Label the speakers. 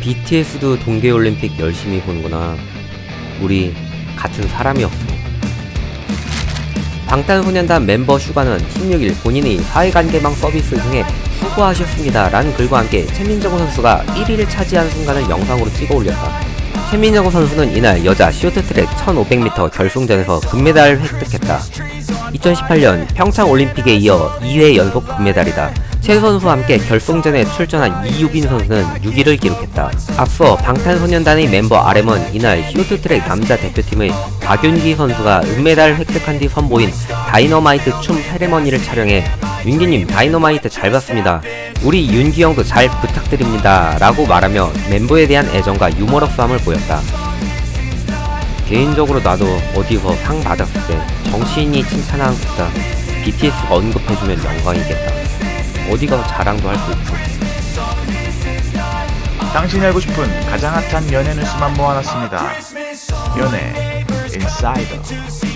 Speaker 1: BTS도 동계올림픽 열심히 보는구나. 우리 같은 사람이었어. 방탄소년단 멤버 슈가는 16일 본인의 사회관계망 서비스 등에 수고하셨습니다 라는 글과 함께 최민정우 선수가 1위를 차지한 순간을 영상으로 찍어 올렸다. 최민정우 선수는 이날 여자 쇼트트랙 1500m 결승전에서 금메달을 획득했다. 2018년 평창 올림픽에 이어 2회 연속 금메달이다. 최 선수와 함께 결승전에 출전한 이유빈 선수는 6위를 기록했다. 앞서 방탄소년단의 멤버 RM은 이날 쇼트트랙 남자 대표팀의 박윤기 선수가 은메달을 획득한 뒤 선보인 다이너마이트 춤 세레머니를 촬영해 윤기님 다이너마이트 잘 봤습니다. 우리 윤기 형도 잘 부탁드립니다. 라고 말하며 멤버에 대한 애정과 유머러스함을 보였다. 개인적으로 나도 어디서 상 받았을 때 정치인이 칭찬하는 것보다 BTS가 언급해주면 영광이겠다. 어디 가서 자랑도 할 수 있고.
Speaker 2: 당신이 알고 싶은 가장 핫한 연예 뉴스만 모아놨습니다. 연예 인사이더.